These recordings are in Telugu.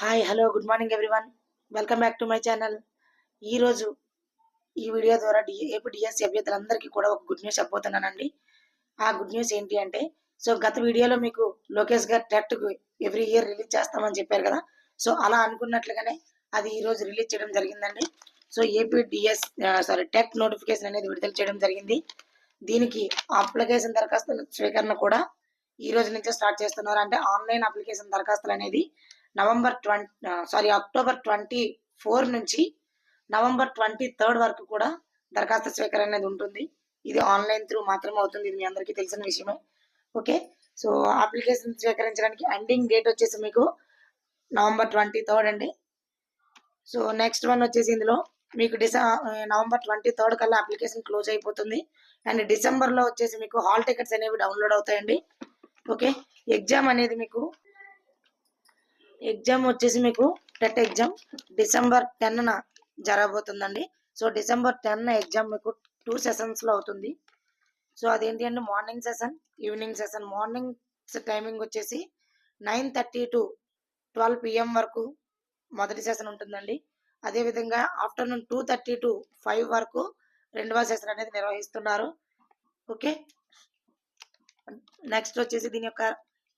Hi hello good morning everyone welcome back to my channel ఈరోజు ఈ వీడియో ద్వారా డి ఏపీ డిఎస్సి అభ్యర్థులందరికీ కూడా ఒక గుడ్ న్యూస్ చెప్పబోతున్నానండి. ఆ గుడ్ న్యూస్ ఏంటి అంటే సో గత వీడియోలో మీకు లోకేష్ గారు టెట్ ఎవ్రీ ఇయర్ రిలీజ్ చేస్తామని చెప్పారు కదా. సో అలా అనుకున్నట్లుగానే అది ఈరోజు రిలీజ్ చేయడం జరిగిందండి. So AP DS sorry TET notification అనేది విడుదల చేయడం జరిగింది. దీనికి అప్లికేషన్ దరఖాస్తుల స్వీకరణ కూడా ఈ రోజు నుంచే స్టార్ట్ చేస్తున్నారు. అంటే ఆన్లైన్ అప్లికేషన్ దరఖాస్తులు అనేది November twenty sorry October twenty four నుంచి నవంబర్ ట్వంటీ థర్డ్ వరకు కూడా దరఖాస్తు స్వీకరణ అనేది ఉంటుంది. ఇది ఆన్లైన్ త్రూ మాత్రమే అవుతుంది. ఇది మీ అందరికీ తెలిసిన విషయమే. ఓకే? సో అప్లికేషన్ స్వీకరించడానికి ఎండింగ్ డేట్ వచ్చేసి మీకు నవంబర్ ట్వంటీ థర్డ్ అండి. సో నెక్స్ట్ వన్ వచ్చేసి ఇందులో మీకు డిసె నవంబర్ ట్వంటీ థర్డ్ కల్లా అప్లికేషన్ క్లోజ్ అయిపోతుంది. అండ్ డిసెంబర్లో వచ్చేసి మీకు హాల్ టికెట్స్ అనేవి డౌన్లోడ్ అవుతాయండి. ఓకే? ఎగ్జామ్ అనేది మీకు ఎగ్జామ్ వచ్చేసి మీకు టెట్ ఎగ్జామ్ డిసెంబర్ టెన్న జరగబోతుందండి. సో డిసెంబర్ టెన్ ఎగ్జామ్ మీకు టూ సెషన్స్లో అవుతుంది. సో అదేంటి అంటే morning session evening session. Morning timing వచ్చేసి nine thirty to twelve PM వరకు మొదటి సెషన్ ఉంటుందండి. అదేవిధంగా afternoon two thirty to five వరకు రెండవ సెషన్ అనేది నిర్వహిస్తున్నారు. ఓకే? నెక్స్ట్ వచ్చేసి దీని యొక్క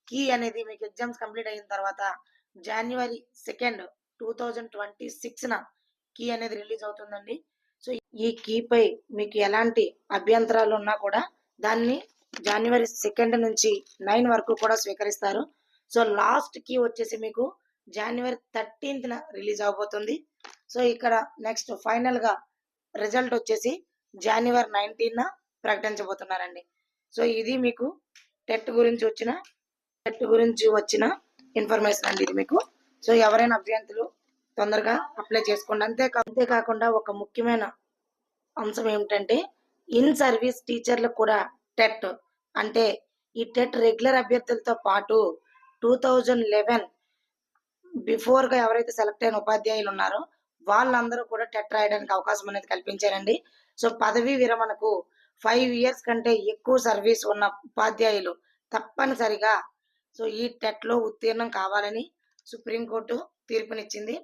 కీ అనేది మీకు ఎగ్జామ్స్ కంప్లీట్ అయిన తర్వాత జనవరి సెకండ్ టూ థౌజండ్ ట్వంటీ సిక్స్న కీ అనేది రిలీజ్ అవుతుందండి. సో ఈ కీపై మీకు ఎలాంటి అభ్యంతరాలు ఉన్నా కూడా దాన్ని జనవరి సెకండ్ నుంచి నైన్ వరకు కూడా స్వీకరిస్తారు. సో లాస్ట్ కీ వచ్చేసి మీకు జనవరి థర్టీన్త్న రిలీజ్ అవబోతుంది. సో ఇక్కడ నెక్స్ట్ ఫైనల్గా రిజల్ట్ వచ్చేసి జనవరి నైన్టీన్న ప్రకటించబోతున్నారండి. సో ఇది మీకు టెట్ గురించి వచ్చిన టెట్ గురించి వచ్చిన ఇన్ఫర్మేషన్ అండి ఇది మీకు. సో ఎవరైనా అభ్యర్థులు తొందరగా అప్లై చేసుకోండి. అంతే అంతేకాకుండా ఒక ముఖ్యమైన అంశం ఏమిటంటే ఇన్ సర్వీస్ టీచర్లకు కూడా టెట్ అంటే ఈ టెట్ రెగ్యులర్ అభ్యర్థులతో పాటు టూ థౌజండ్ లెవెన్ బిఫోర్గా ఎవరైతే సెలెక్ట్ అయిన ఉపాధ్యాయులు ఉన్నారో వాళ్ళందరూ కూడా టెట్ రాయడానికి అవకాశం అనేది కల్పించారండి. సో పదవీ విరమణకు ఫైవ్ ఇయర్స్ కంటే ఎక్కువ సర్వీస్ ఉన్న ఉపాధ్యాయులు తప్పనిసరిగా సో ఈ టెట్లో ఉత్తీర్ణం కావాలని సుప్రీంకోర్టు తీర్పునిచ్చింది.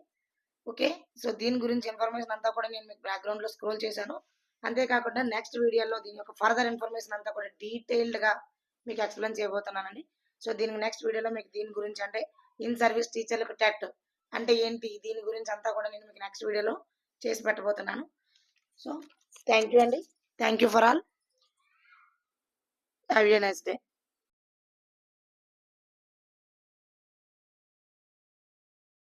ఓకే? సో దీని గురించి ఇన్ఫర్మేషన్ అంతా కూడా నేను మీకు బ్యాక్గ్రౌండ్లో స్క్రోల్ చేశాను. అంతేకాకుండా నెక్స్ట్ వీడియోలో దీని యొక్క ఫర్దర్ ఇన్ఫర్మేషన్ అంతా కూడా డీటెయిల్డ్గా మీకు ఎక్స్ప్లెయిన్ చేయబోతున్నానండి. సో దీనికి నెక్స్ట్ వీడియోలో మీకు దీని గురించి అంటే ఇన్ సర్వీస్ టీచర్లకు టెట్ అంటే ఏంటి? దీని గురించి అంతా కూడా నేను మీకు నెక్స్ట్ వీడియోలో చేసి పెట్టబోతున్నాను. సో థ్యాంక్ యూ అండి. Thank you for all. Have a nice day